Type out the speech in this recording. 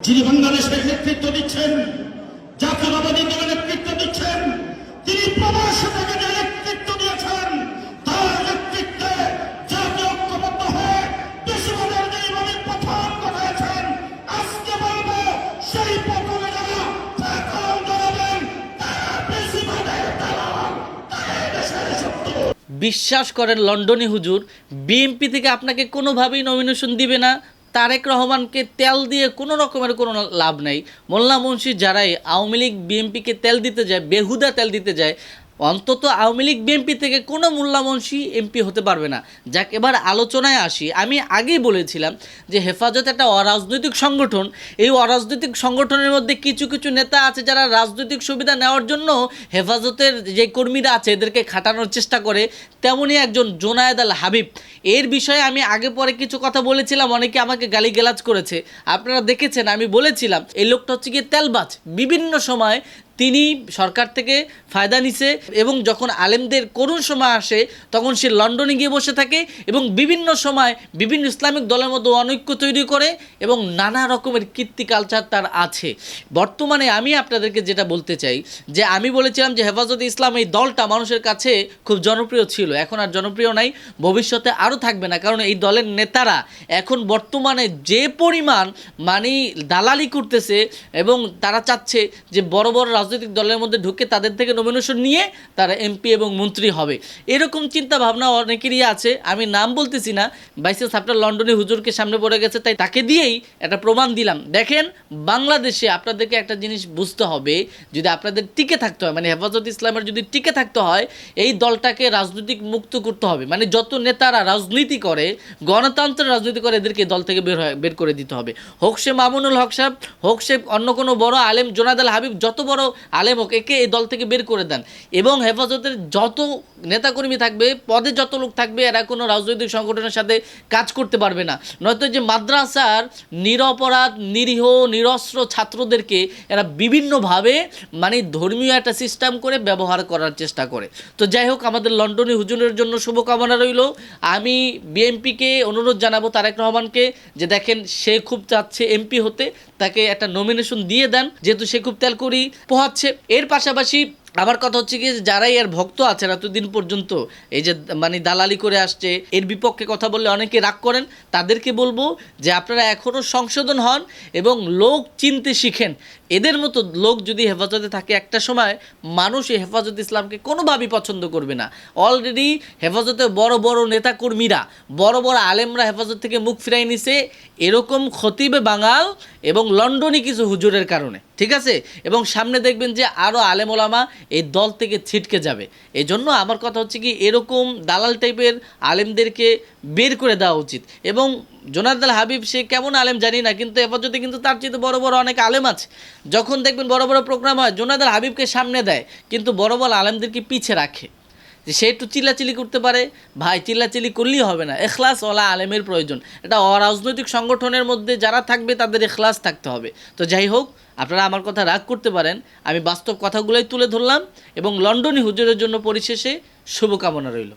যিনি বাংলাদেশের নেতৃত্ব দিচ্ছেন জাতীয়তাবাদী দলের নেতৃত্ব দিচ্ছেন তিনি প্রবাস যে নেতৃত্ব দিয়েছেন, তার নেতৃত্বে জাতীয় ঐক্যবদ্ধ হয়ে বিশ্ববাদের যেভাবে পথন ঘটাইছেন আজকে বলব, সেই পথনে যারা পথন ধরাবেন তারা বেশিবাদের দালাল, তারাই দেশের শত্রু। বিশ্বাস করেন লন্ডনী হুজুর বিএমপি থেকে আপনাকে কোনোভাবেই নমিনেশন দিবে না তারেক রহমানকে তেল দিয়ে কোনো রকমের কোনো লাভ নাই। মোল্লা মুন্সি যারাই আওয়ামী লীগ, বিএনপিকে তেল দিতে যায়, বেহুদা তেল দিতে যায় অন্তত আওয়ামী লীগ, বিএনপি থেকে কোনো মুন্সি এমপি হতে পারবে না। যাক, এবার আলোচনায় আসি। আমি আগেই বলেছিলাম যে হেফাজত একটা অরাজনৈতিক সংগঠন। এই অরাজনৈতিক সংগঠনের মধ্যে কিছু কিছু নেতা আছে যারা রাজনৈতিক সুবিধা নেওয়ার জন্য হেফাজতের যে কর্মীরা আছে, এদেরকে খাটানোর চেষ্টা করে। তেমনই একজন জোনায়েদ আল হাবিব। এর বিষয়ে আমি আগে পরে কিছু কথা বলেছিলাম, অনেকে আমাকে গালি গালিগালাজ করেছে। আপনারা দেখেছেন, আমি বলেছিলাম, এই লোকটা হচ্ছে গিয়ে তেলবাজ। বিভিন্ন সময় তিনি সরকার থেকে ফায়দা নিছে এবং যখন আলেমদের করুণ সময় আসে, তখন সে লন্ডনে গিয়ে বসে থাকে এবং বিভিন্ন সময় বিভিন্ন ইসলামিক দলের মধ্যে অনৈক্য তৈরি করে এবং নানা রকমের কীর্তি কালচার তার আছে। বর্তমানে আমি আপনাদেরকে যেটা বলতে চাই, যে আমি বলেছিলাম যে হেফাজতে ইসলাম এই দলটা মানুষের কাছে খুব জনপ্রিয় ছিল। এখন আর জনপ্রিয় নাই, ভবিষ্যতে আরও থাকবে না, কারণ এই দলের নেতারা এখন বর্তমানে যে পরিমাণ মানে দালালি করতেছে এবং তারা চাচ্ছে যে বড় বড় রাজনৈতিক দলের মধ্যে ঢুকে তাদের থেকে নমিনেশন নিয়ে তারা এমপি এবং মন্ত্রী হবে। এরকম চিন্তা ভাবনা অনেকেরই আছে। আমি নাম বলতেছি না। বাইশে সাপ্টার লন্ডনে হুজুরকে সামনে পড়ে গেছে, তাই তাকে দিয়েই একটা প্রমাণ দিলাম। দেখেন, বাংলাদেশে আপনাদেরকে একটা জিনিস বুঝতে হবে, যদি আপনাদের টিকে থাকতে হয় মানে হেফাজত ইসলামের যদি টিকে থাকতে হয়, এই দলটাকে রাজনৈতিক মুক্ত করতে হবে। মানে যত নেতারা রাজনীতি করে গণতন্ত্রের রাজনীতি করে, এদেরকে দল থেকে বের হয়, বের করে দিতে হবে। হোক সে মামুনুল হক সাহেব, হোক সে অন্য কোনো বড় আলেম জোনাদ আল হাবিব, যত বড় আলেম হোক, একে এই দল থেকে বের করে দেন। এবং হেফাজতের যত নেতাকর্মী থাকবে, পদে যত লোক থাকবে, এরা কোনো রাজনৈতিক সংগঠনের সাথে কাজ করতে পারবে না। নয়তো যে মাদ্রাসার নিরপরাধ, নিরীহ, নিরস্ত্র ছাত্রদেরকে এরা বিভিন্নভাবে মানে ধর্মীয় একটা সিস্টেম করে ব্যবহার করার চেষ্টা করে। তো যাই হোক, আমাদের লন্ডনে হুজুরের জন্য শুভকামনা রইল। আমি বিএমপিকে অনুরোধ জানাব তারেক রহমানকে যে দেখেন সে খুব চাচ্ছে এমপি হতে, তাকে একটা নমিনেশন দিয়ে দেন। যেহেতু সে খুব তেল করি পোহাচ্ছে এর পাশাপাশি আমার কথা হচ্ছে কি, যারাই এর ভক্ত আছেন এতদিন পর্যন্ত এই যে মানে দালালি করে আসছে, এর বিপক্ষে কথা বললে অনেকে রাগ করেন, তাদেরকে বলব যে আপনারা এখনও সংশোধন হন এবং লোক চিনতে শিখেন। এদের মতো লোক যদি হেফাজতে থাকে একটা সময়, মানুষ এই হেফাজত ইসলামকে কোনোভাবেই পছন্দ করবে না। অলরেডি হেফাজতে বড় বড় নেতাকর্মীরা, বড় বড় আলেমরা হেফাজত থেকে মুখ ফিরাই নিছে, এরকম খতিবে বাঙাল এবং লন্ডনই কিছু হুজুরের কারণে, ঠিক আছে? এবং সামনে দেখবেন যে আরও আলেম ওলামা এই দল থেকে ছিটকে যাবে। এই জন্য আমার কথা হচ্ছে কি, এরকম দালাল টাইপের আলেমদেরকে বের করে দেওয়া উচিত। এবং জোনার্দাল হাবিব, সে কেমন আলেম জানি না, কিন্তু হেফাজতে কিন্তু তার চেয়ে বড় বড় অনেক আলেম আছে। যখন দেখবেন বড় বড় প্রোগ্রাম হয় জোনার্দাল হাবিবকে সামনে দেয়, কিন্তু বড় বড় আলেমদেরকে পিছিয়ে রাখে। যে সে একটু চিল্লাচিলি করতে পারে, ভাই চিল্লাচিলি করলেই হবে না। এখলাস ওলা আলেমের প্রয়োজন। এটা অরাজনৈতিক সংগঠনের মধ্যে যারা থাকবে, তাদের এখলাস থাকতে হবে। তো যাই হোক, আপনারা আমার কথা রাগ করতে পারেন, আমি বাস্তব কথাগুলোই তুলে ধরলাম এবং লন্ডনী হুজুরের জন্য পরিশেষে শুভকামনা রইল।